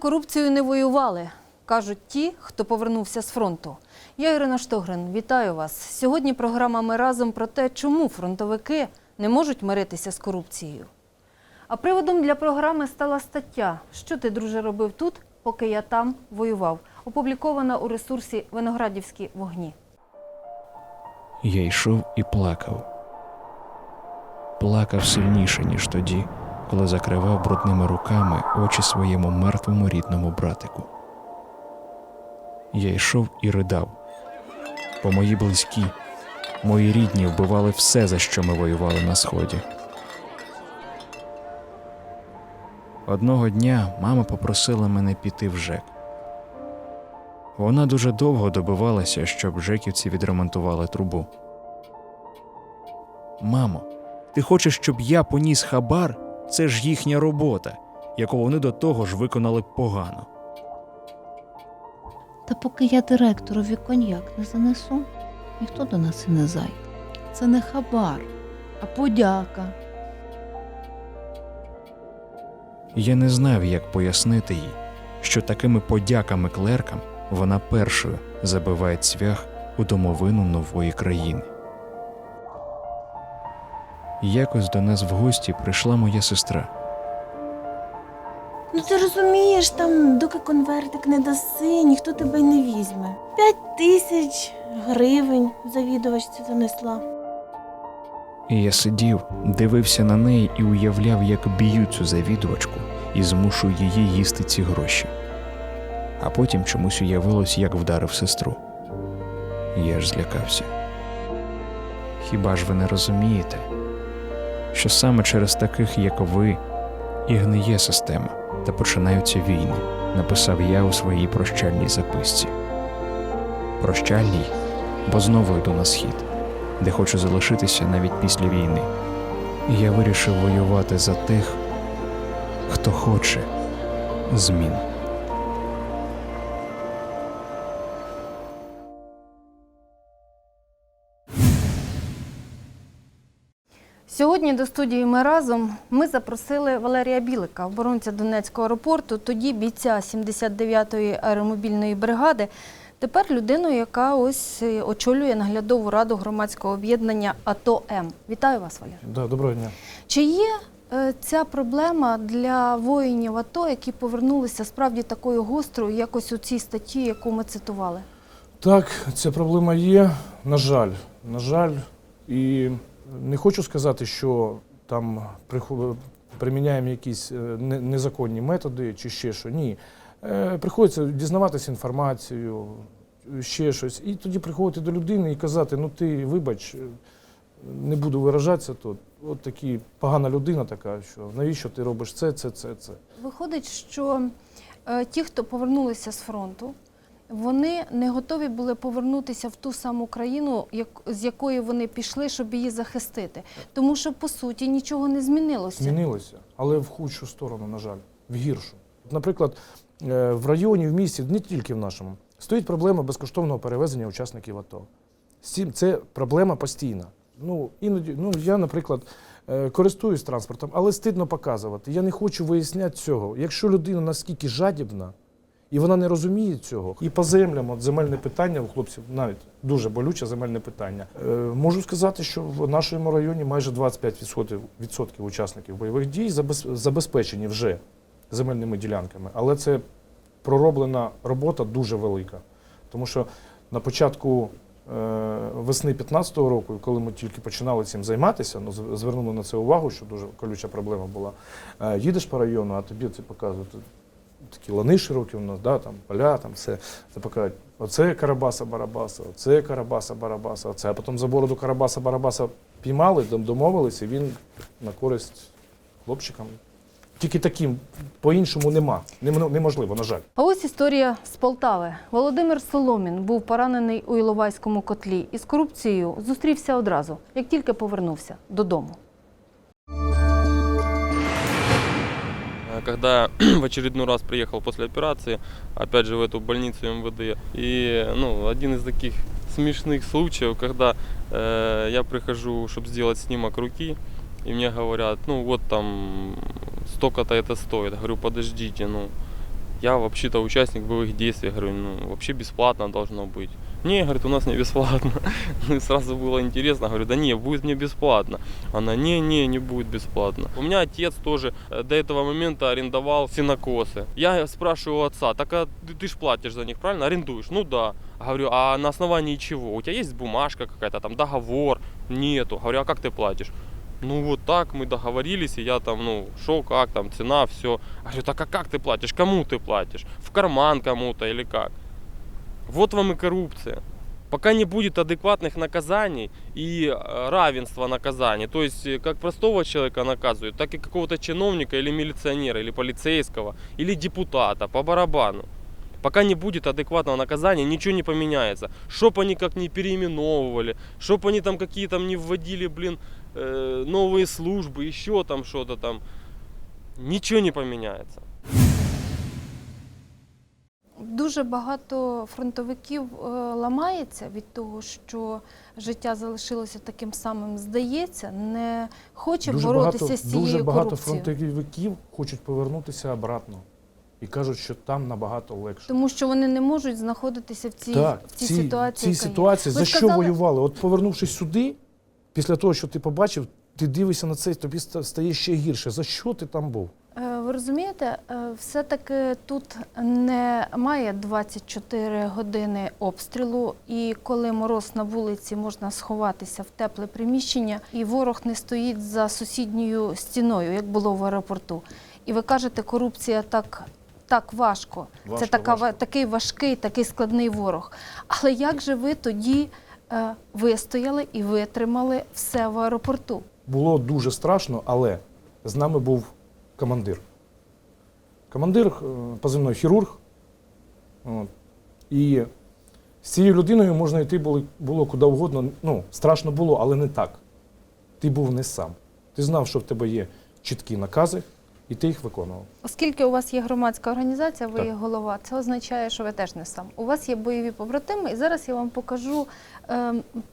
за корупцію не воювали, кажуть ті, хто повернувся з фронту. Я Ірина Штогрин, вітаю вас. Сьогодні програма Ми разом про те, чому фронтовики не можуть миритися з корупцією. А приводом для програми стала стаття Що ти, друже, робив тут, поки я там воював, опублікована у ресурсі Виноградівські вогні. Я йшов і плакав. Плакав сильніше, ніж тоді, коли закривав брудними руками очі своєму мертвому рідному братику. Я йшов і ридав. Бо мої близькі, мої рідні вбивали все, за що ми воювали на сході. Одного дня мама попросила мене піти в ЖЕК. Вона дуже довго добивалася, щоб жеківці відремонтували трубу. Мамо, ти хочеш, щоб я поніс хабар? Це ж їхня робота, яку вони до того ж виконали погано. Та поки я директорові коньяк не занесу, ніхто до нас і не зайде. Це не хабар, а подяка. Я не знав, як пояснити їй, що такими подяками клеркам вона першою забиває цвях у домовину нової країни. Якось до нас в гості прийшла моя сестра. Ну ти розумієш, там, доки конвертик не даси, ніхто тебе й не візьме. П'ять тисяч гривень завідувачці занесла. І я сидів, дивився на неї і уявляв, як б'ю цю завідувачку і змушую її їсти ці гроші. А потім чомусь уявилось, як вдарив сестру. Я ж злякався. Хіба ж ви не розумієте, що саме через таких, як ви, і гниє система та починаються війни, написав я у своїй прощальній записці. Прощальній, бо знову йду на схід де хочу залишитися навіть після війни. І я вирішив воювати за тих, хто хоче змін. Сьогодні до студії ми разом ми запросили Валерія Білика, оборонця Донецького аеропорту, тоді бійця 79-ї аеромобільної бригади. Тепер людину, яка ось е, очолює наглядову раду громадського об'єднання АТО М. Вітаю вас, Валерій. Да, доброго дня. Чи є е, ця проблема для воїнів АТО, які повернулися справді такою гострою, якось у цій статті, яку ми цитували? Так, ця проблема є. На жаль, на жаль, і не хочу сказати, що там приміняємо якісь е, незаконні методи чи ще що. Ні. Е, Приходиться дізнаватися інформацію, ще щось. І тоді приходити до людини і казати: ну ти вибач, е, не буду виражатися тут. От такі погана людина така, що навіщо ти робиш це, це, це, це. Виходить, що е, ті, хто повернулися з фронту, вони не готові були повернутися в ту саму країну, з якої вони пішли, щоб її захистити. Тому що, по суті, нічого не змінилося. Змінилося, але в худшу сторону, на жаль, в гіршу. Наприклад, е, в районі, в місті, не тільки в нашому, стоїть проблема безкоштовного перевезення учасників АТО. Це проблема постійна. Ну, іноді, ну, я, наприклад, е, користуюсь транспортом, але стидно показувати. Я не хочу виясняти цього. Якщо людина наскільки жадібна, і вона не розуміє цього. І по землям, от земельне питання у хлопців навіть дуже болюче земельне питання. Е, можу сказати, що в нашому районі майже 25% відсотків учасників бойових дій забез- забезпечені вже земельними ділянками. Але це пророблена робота дуже велика. Тому що на початку е, весни 15-го року, коли ми тільки починали цим займатися, ну, звернули на це увагу, що дуже колюча проблема була. Е, їдеш по району, а тобі це показують такі лани широкі у нас, да, там, поля, там все. Це покажуть, оце Карабаса-Барабаса, оце Карабаса-Барабаса, оце. А потім за бороду Карабаса-Барабаса піймали, домовилися, і він на користь хлопчикам. Тільки таким, по-іншому нема. Нем- Неможливо, на жаль. А ось історія з Полтави. Володимир Соломін був поранений у Іловайському котлі і з корупцією зустрівся одразу, як тільки повернувся додому. Когда в очередной раз приехал после операции, опять же в эту больницу МВД, и ну, один из таких смешных случаев, когда э, я прихожу, чтобы сделать снимок руки, и мне говорят, ну вот там столько-то это стоит. Говорю, подождите, ну я вообще-то участник боевых действий. Говорю, ну, вообще бесплатно должно быть. Не, говорит, у нас не бесплатно. Ну, и сразу было интересно. Говорю, да не, будет мне бесплатно. Она, не, не, не будет бесплатно. У меня отец тоже э, до этого момента арендовал синокосы. Я спрашиваю у отца, так а ты, ты ж платишь за них, правильно? Арендуешь? Ну да. Говорю, а на основании чего? У тебя есть бумажка какая-то, там договор? Нету. Говорю, а как ты платишь? Ну вот так мы договорились, и я там, ну, шел, как там, цена, все. Говорю, так а как ты платишь? Кому ты платишь? В карман кому-то или как? Вот вам и коррупция. Пока не будет адекватных наказаний и э, равенства наказаний, то есть э, как простого человека наказывают, так и какого-то чиновника или милиционера, или полицейского, или депутата по барабану. Пока не будет адекватного наказания, ничего не поменяется. Чтоб они как не переименовывали, чтоб они там какие там не вводили, блин, э, новые службы, еще там что-то там. Ничего не поменяется. Дуже багато фронтовиків е, ламається від того, що життя залишилося таким самим. Здається, не хоче Дуже боротися багато, з цією дуже багато корупцією. фронтовиків хочуть повернутися обратно і кажуть, що там набагато легше. Тому що вони не можуть знаходитися в цій, так, в цій ці, ситуації. цій ситуації, за що сказали- воювали? От повернувшись сюди, після того, що ти побачив, ти дивишся на це, тобі стає ще гірше. За що ти там був? Ви розумієте, е, все-таки тут немає 24 години обстрілу, і коли мороз на вулиці можна сховатися в тепле приміщення, і ворог не стоїть за сусідньою стіною, як було в аеропорту. І ви кажете, корупція так. Так важко. Це така, ва- важко. такий важкий, такий складний ворог. Але як же ви тоді е, вистояли і витримали все в аеропорту? Було дуже страшно, але з нами був командир. Командир, е, позивний хірург. От. І з цією людиною можна йти було, було куди угодно. Ну, страшно було, але не так. Ти був не сам. Ти знав, що в тебе є чіткі накази, і ти їх виконував. Оскільки у вас є громадська організація, ви Так. є голова, це означає, що ви теж не сам. У вас є бойові побратими, і зараз я вам покажу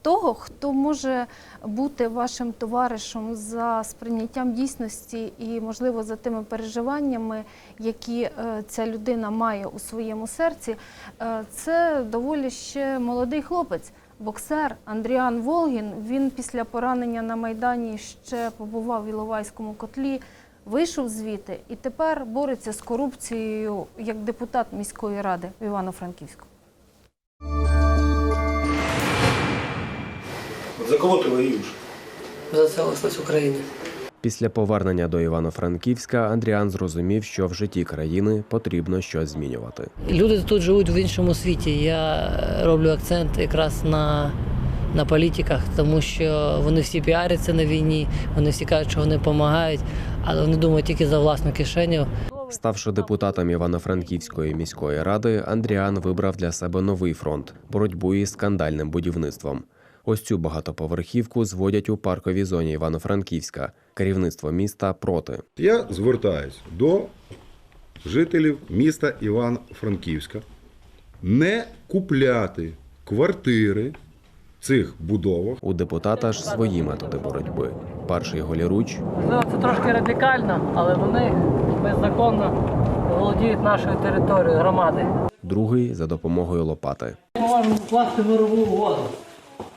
того, хто може бути вашим товаришем за сприйняттям дійсності і, можливо, за тими переживаннями, які е, ця людина має у своєму серці. Е, це доволі ще молодий хлопець. Боксер Андріан Волгін. Він після поранення на Майдані ще побував в Іловайському котлі вийшов звідти і тепер бореться з корупцією як депутат міської ради в Івано-Франківську. За кого ты воюешь? за цілісність України. Після повернення до Івано-Франківська Андріан зрозумів, що в житті країни потрібно щось змінювати. Люди тут живуть в іншому світі. Я роблю акцент якраз на, на політиках, тому що вони всі піаряться на війні, вони всі кажуть, що вони допомагають, але вони думають тільки за власну кишеню. Ставши депутатом Івано-Франківської міської ради, Андріан вибрав для себе новий фронт боротьбу із скандальним будівництвом. Ось цю багатоповерхівку зводять у парковій зоні Івано-Франківська. Керівництво міста проти. Я звертаюсь до жителів міста Івано-Франківська не купляти квартири в цих будовах. У депутата ж свої методи боротьби. Перший голіруч це трошки радикально, але вони беззаконно володіють нашою територією громади. другий за допомогою лопати. Ми можемо вкласти мирову угоду.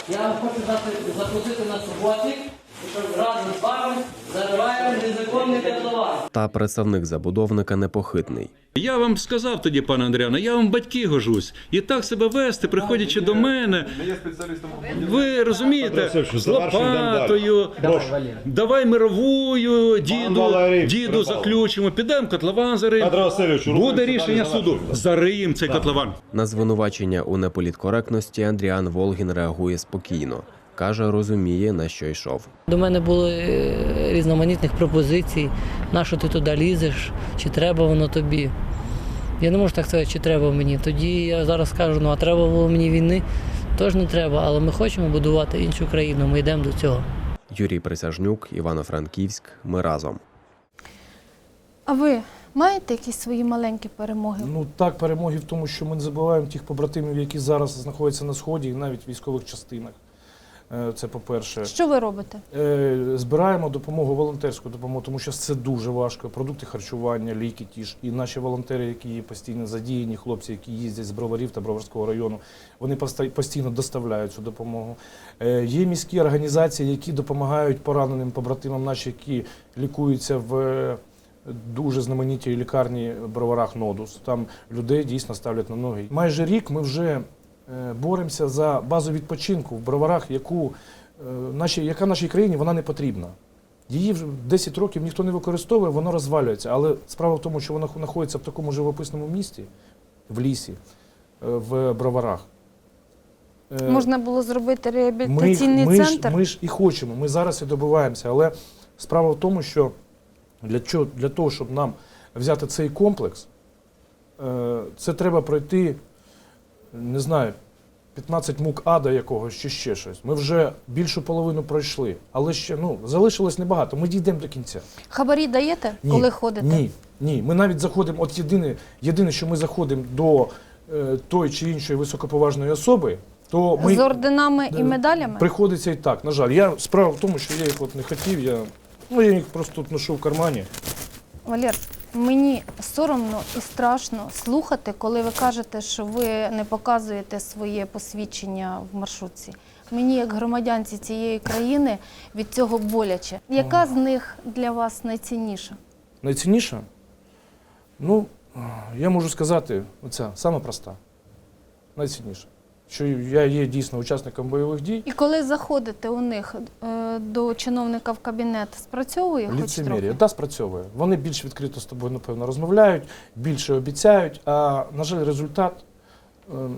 Я вам хочу дати запросити на суботник, щоб разом з вами зариваємо незаконний котлован. Та представник забудовника непохитний. Я вам сказав тоді, пане Андріане, я вам батьки гожусь. І так себе вести, приходячи до мене. Ви розумієте, з лопатою. Давай мировую, діду, Валерій діду Рибалов. заключимо, підемо котлован зарим. Васильовичу, Буде рішення суду. Зариємо цей котлован. На звинувачення у неполіткоректності Андріан Волгін реагує спокійно. Каже, розуміє, на що йшов. До мене були е, різноманітних пропозицій, на що ти туди лізеш, чи треба воно тобі. Я не можу так сказати, чи треба мені. Тоді я зараз кажу, ну а треба було мені війни, теж не треба, але ми хочемо будувати іншу країну, ми йдемо до цього. Юрій Присяжнюк, Івано-Франківськ. Ми разом. А ви маєте якісь свої маленькі перемоги? Ну так, перемоги в тому, що ми не забуваємо тих побратимів, які зараз знаходяться на сході і навіть в військових частинах. Е, Це по-перше. Що ви робите? Е, Збираємо допомогу, волонтерську допомогу, тому що це дуже важко. Продукти харчування, ліки ті ж. І наші волонтери, які є постійно задіяні, хлопці, які їздять з Броварів та Броварського району, вони постійно доставляють цю допомогу. Е, Є міські організації, які допомагають пораненим побратимам наші, які лікуються в дуже знаменитій лікарні в Броварах Нодус. Там людей дійсно ставлять на ноги. Майже рік ми вже боремося за базу відпочинку в Броварах, яку е, нашій, яка нашій країні вона не потрібна. Її вже 10 років ніхто не використовує, воно розвалюється. Але справа в тому, що вона знаходиться в такому живописному місті, в лісі, е, в Броварах. Е, Можна було зробити ми, реабілітаційний ми, ж, центр. ми ж і хочемо, ми зараз і добиваємося. Але справа в тому, що для, чого, для того, щоб нам взяти цей комплекс, е, це треба пройти, не знаю, 15 мук ада якогось чи ще щось. Ми вже більшу половину пройшли, але ще ну, залишилось небагато. Ми дійдемо до кінця. Хабарі даєте, Ні, коли ходите? Ні, ні. Ми навіть заходимо, от єдине, єдине, що ми заходимо до е, тої чи іншої високоповажної особи, то ми З орденами і медалями? приходиться і так. На жаль, я справа в тому, що я їх от не хотів. Я, ну, я їх просто тут ношу в кармані. Валер, мені соромно і страшно слухати, коли ви кажете, що ви не показуєте своє посвідчення в маршрутці. Мені, як громадянці цієї країни, від цього боляче. Яка з них для вас найцінніша? Найцінніше, ну, я можу сказати, оця сама проста. Найцінніша. Що я є дійсно учасником бойових дій. І коли заходите у них е, до чиновника в кабінет, спрацьовує трохи? да, спрацьовує. Вони більш відкрито з тобою, напевно, розмовляють, більше обіцяють, а, на жаль, результат ем,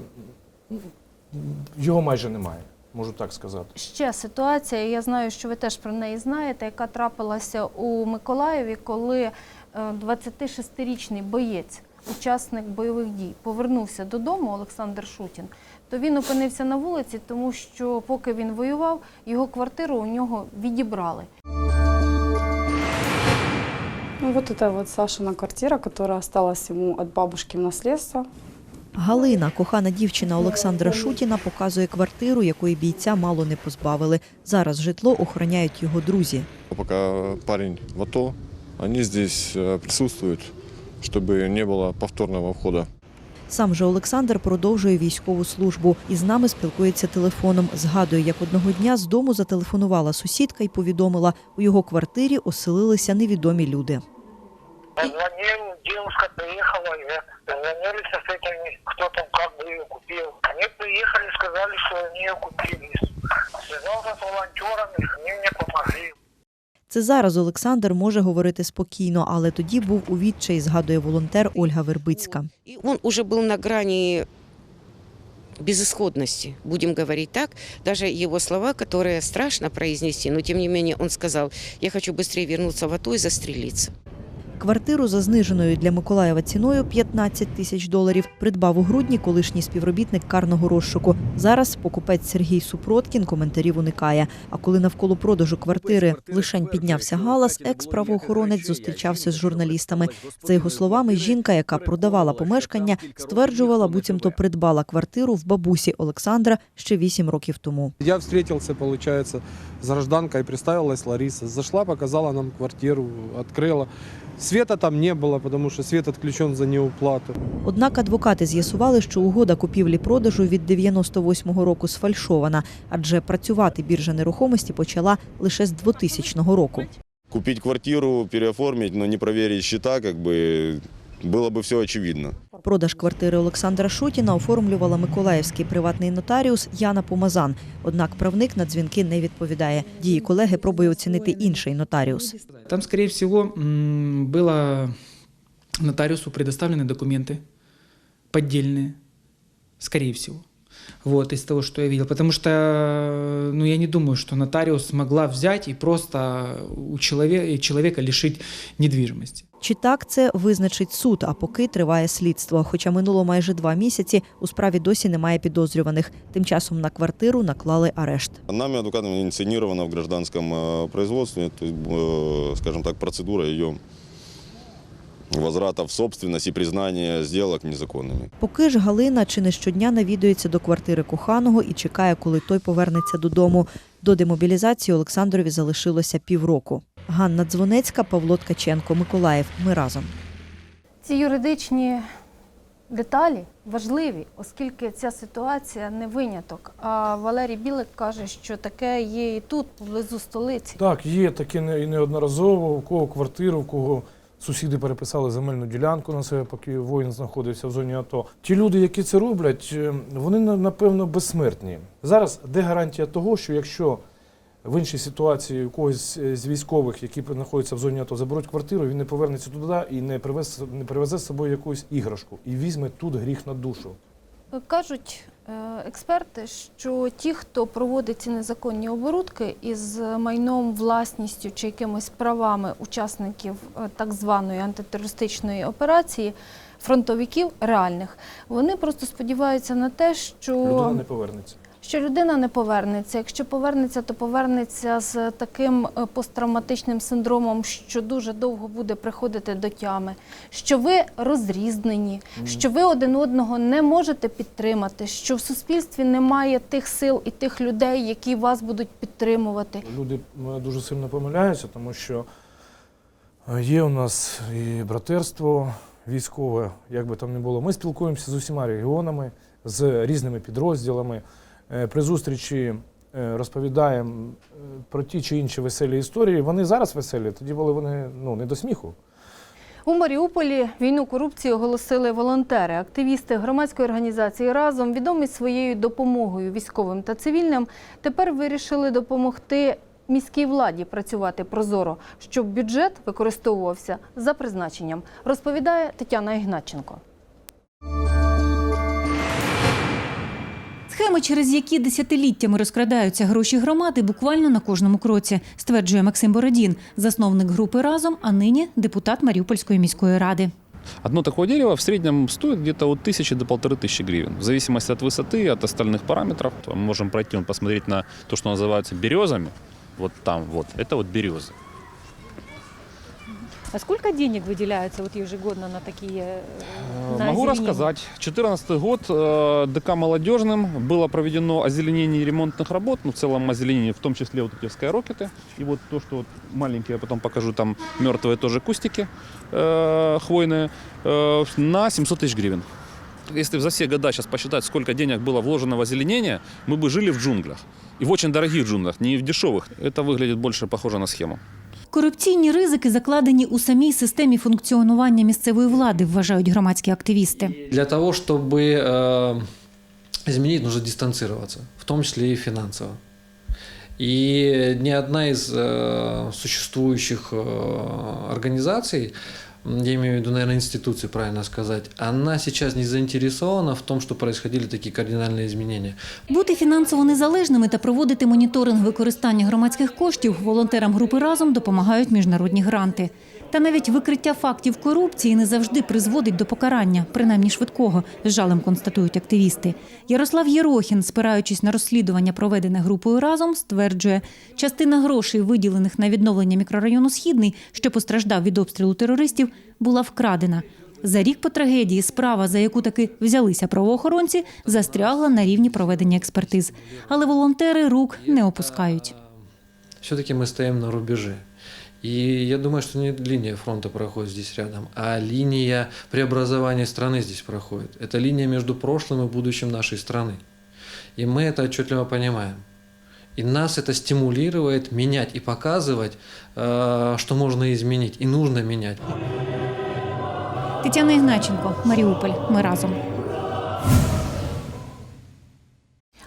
його майже немає, можу так сказати. Ще ситуація, я знаю, що ви теж про неї знаєте, яка трапилася у Миколаєві, коли е, 26-річний боєць, учасник бойових дій, повернувся додому, Олександр Шутін, то він опинився на вулиці, тому що поки він воював, його квартиру у нього відібрали. Ну, вот это вот Сашина квартира, которая осталась ему от бабушки в наследство. Галина, кохана дівчина Олександра Шутіна, показує квартиру, якої бійця мало не позбавили. Зараз житло охороняють його друзі. Пока парень в АТО, они здесь э, присутствуют, чтобы не было повторного входа. Сам же Олександр продовжує військову службу і з нами спілкується телефоном. Згадує, як одного дня з дому зателефонувала сусідка і повідомила, у його квартирі оселилися невідомі люди. Звонил, девушка приехала, я звонились с этими, кто там как бы ее купил. Они приехали, сказали, что они ее купили. Связался с волонтерами, они мне помогли. Це зараз Олександр може говорити спокійно, але тоді був у відчаї, згадує волонтер Ольга Вербицька. И он уже был на грани безысходности, будем говорить так. Даже его слова, которые страшно произнести, но тем не менее он сказал, я хочу быстрее вернуться в АТО и застрелиться. Квартиру за зниженою для Миколаєва ціною 15 тисяч доларів придбав у грудні колишній співробітник карного розшуку. Зараз покупець Сергій Супроткін коментарів уникає. А коли навколо продажу квартири лишень піднявся галас, екс-правоохоронець зустрічався з журналістами. За його словами, жінка, яка продавала помешкання, стверджувала, буцімто придбала квартиру в бабусі Олександра ще 8 років тому. Я встретился, получается, с гражданкой, представилась Лариса. Зашла, показала нам квартиру, открыла. Света там не було, тому що світ отключен за неуплату. Однак адвокати з'ясували, що угода купівлі-продажу від 98-го року сфальшована, адже працювати біржа нерухомості почала лише з 2000 року. Купити квартиру, переоформити, але не перевірити счета, как бы было бы все очевидно. Продаж квартири Олександра Шутіна оформлювала миколаївський приватний нотаріус Яна Помазан. Однак правник на дзвінки не відповідає. Дії колеги пробує оцінити інший нотаріус. Там, скорее всего, м, было нотариусу предоставлены документы поддельные, скорее всего. Вот, из того, что я видел. Потому что, ну, я не думаю, что нотариус могла взять и просто у человека, человека лишить недвижимости. Чи так це визначить суд, а поки триває слідство. Хоча минуло майже два місяці, у справі досі немає підозрюваних. Тим часом на квартиру наклали арешт. Нами адвокатами инициировано в гражданском э, производстве, то есть, э, скажем так, процедура ее возврата в собственность и признания сделок незаконными. Поки ж Галина чи не щодня навідується до квартири коханого і чекає, коли той повернеться додому. До демобілізації Олександрові залишилося півроку. Ганна Дзвонецька, Павло Ткаченко, Миколаїв. Ми разом. Ці юридичні деталі важливі, оскільки ця ситуація не виняток. А Валерій Білик каже, що таке є і тут, поблизу столиці. Так, є таке не- і неодноразово, у кого квартиру, у кого сусіди переписали земельну ділянку на себе, поки воїн знаходився в зоні АТО. Ті люди, які це роблять, е, вони напевно безсмертні. Зараз де гарантія того, що якщо в іншій ситуації у когось з військових, які знаходяться в зоні АТО, заберуть квартиру, він не повернеться туди і не привезе, не привезе з собою якусь іграшку і візьме тут гріх на душу. Кажуть е, експерти, що ті, хто проводить ці незаконні оборудки із майном, власністю чи якимись правами учасників е, так званої антитерористичної операції, фронтовиків реальних, вони просто сподіваються на те, що Людина не повернеться. Що людина не повернеться. Якщо повернеться, то повернеться з таким е, посттравматичним синдромом, що дуже довго буде приходити до тями, що ви розрізнені, що ви один одного не можете підтримати, що в суспільстві немає тих сил і тих людей, які вас будуть підтримувати. Люди дуже сильно помиляються, тому що е, є у нас і братерство військове, як би там не було. Ми спілкуємося з усіма регіонами, з різними підрозділами. Е, При зустрічі е, розповідаємо е, про ті чи інші веселі історії. Вони зараз веселі, тоді були вони ну, не до сміху. У Маріуполі війну корупції оголосили волонтери, активісти громадської організації разом, відомі своєю допомогою військовим та цивільним, тепер вирішили допомогти міській владі працювати прозоро, щоб бюджет використовувався за призначенням, розповідає Тетяна Ігнатченко. Схеми, через які десятиліттями розкрадаються гроші громади, буквально на кожному кроці, стверджує Максим Бородін, засновник групи разом, а нині депутат Маріупольської міської ради. Одно такое дерево в среднем стоит где-то от тысячи до полторы тысячи гривен. В зависимости от высоты, от остальных параметров. Мы можем пройти, посмотреть на то, что называется березами. Вот там, вот. Это вот березы. А сколько денег выделяется вот ежегодно на такие Э, Могу рассказать. 2014 год э, ДК «Молодежным» было проведено озеленение ремонтных работ, ну, в целом озеленение, в том числе вот эти скайрокеты. И вот то, что вот маленькие, я потом покажу, там мертвые тоже кустики э, хвойные, э, на 700 тысяч гривен. Если за все года сейчас посчитать, сколько денег было вложено в озеленение, мы бы жили в джунглях. И в очень дорогих джунглях, не в дешевых. Это выглядит больше похоже на схему. Корупційні ризики закладені у самій системі функціонування місцевої влади, вважають громадські активісти. Для того, чтобы э, изменить, нужно дистанцироваться, в том числе и финансово. И ни одна из э, существующих э, организаций, м, я имею в виду, наверное, институции, правильно сказать, она сейчас не заинтересована в том, что происходили такие кардинальные изменения. Бути фінансово незалежними та проводити моніторинг використання громадських коштів волонтерам групи разом допомагають міжнародні гранти. Та навіть викриття фактів корупції не завжди призводить до покарання, принаймні швидкого, з жалем констатують активісти. Ярослав Єрохін, спираючись на розслідування, проведене групою разом, стверджує, частина грошей, виділених на відновлення мікрорайону Східний, що постраждав від обстрілу терористів, була вкрадена. За рік по трагедії справа, за яку таки взялися правоохоронці, застрягла на рівні проведення експертиз. Але волонтери рук не опускають. Все-таки мы стоим на рубеже. И я думаю, что не линия фронта проходит здесь рядом, а линия преобразования страны здесь проходит. Это линия между прошлым и будущим нашей страны. И мы это отчетливо понимаем. И нас это стимулирует менять и показывать, э, что можно изменить и нужно менять. Тетяна Ігначенко, Маріуполь. Ми разом.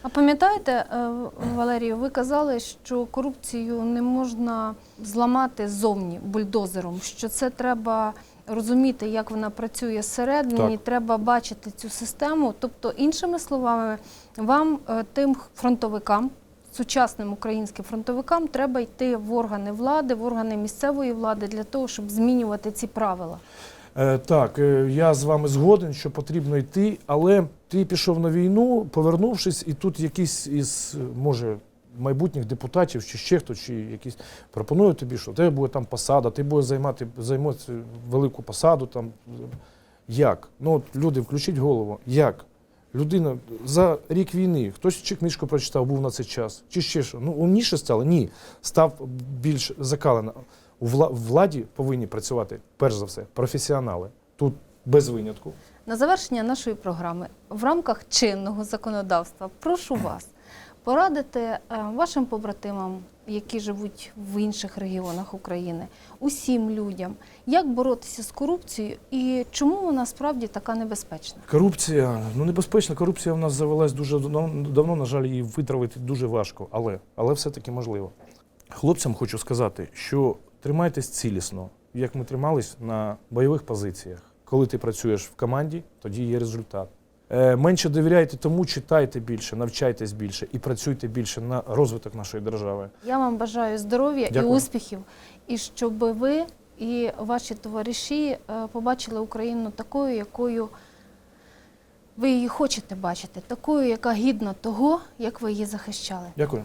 А пам'ятаєте, е, Валерію, ви казали, що корупцію не можна зламати ззовні бульдозером, що це треба розуміти, як вона працює зсередині, Так. треба бачити цю систему. Тобто, іншими словами, вам, е, тим фронтовикам, сучасним українським фронтовикам, треба йти в органи влади, в органи місцевої влади для того, щоб змінювати ці правила. Е, Так, е, я з вами згоден, що потрібно йти, але ти пішов на війну, повернувшись, і тут якийсь із, може, майбутніх депутатів чи ще хто, чи якісь пропонують тобі, що тебе буде там посада, ти будеш займати займати велику посаду. Там. Як? Ну, от люди, включіть голову. Як? Людина за рік війни, хтось чи книжку прочитав, був на цей час, чи ще що. Ну, умніше стало? Ні. Став більш закалено. У владі повинні працювати, перш за все, професіонали. Тут без винятку. На завершення нашої програми в рамках чинного законодавства прошу вас порадити е, вашим побратимам, які живуть в інших регіонах України, усім людям, як боротися з корупцією і чому вона справді така небезпечна. Корупція, ну небезпечна. Корупція в нас завелась дуже давно, давно, на жаль, її витравити дуже важко, але, але все-таки можливо. Хлопцям хочу сказати, що тримайтесь цілісно, як ми тримались на бойових позиціях. Коли ти працюєш в команді, тоді є результат. Е, менше довіряйте тому, читайте більше, навчайтесь більше і працюйте більше на розвиток нашої держави. Я вам бажаю здоров'я і успіхів, і щоб ви і ваші товариші е, побачили Україну такою, якою ви її хочете бачити, такою, яка гідна того, як ви її захищали. Дякую.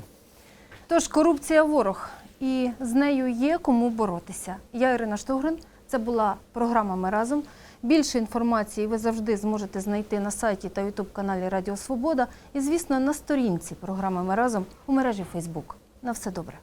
Тож корупція ворог, і з нею є кому боротися. Я Ірина Штогрин. Це була програма Ми разом. Більше інформації ви завжди зможете знайти на сайті та ютуб каналі Радіо Свобода і, звісно, на сторінці програми Ми разом у мережі Фейсбук. На все добре.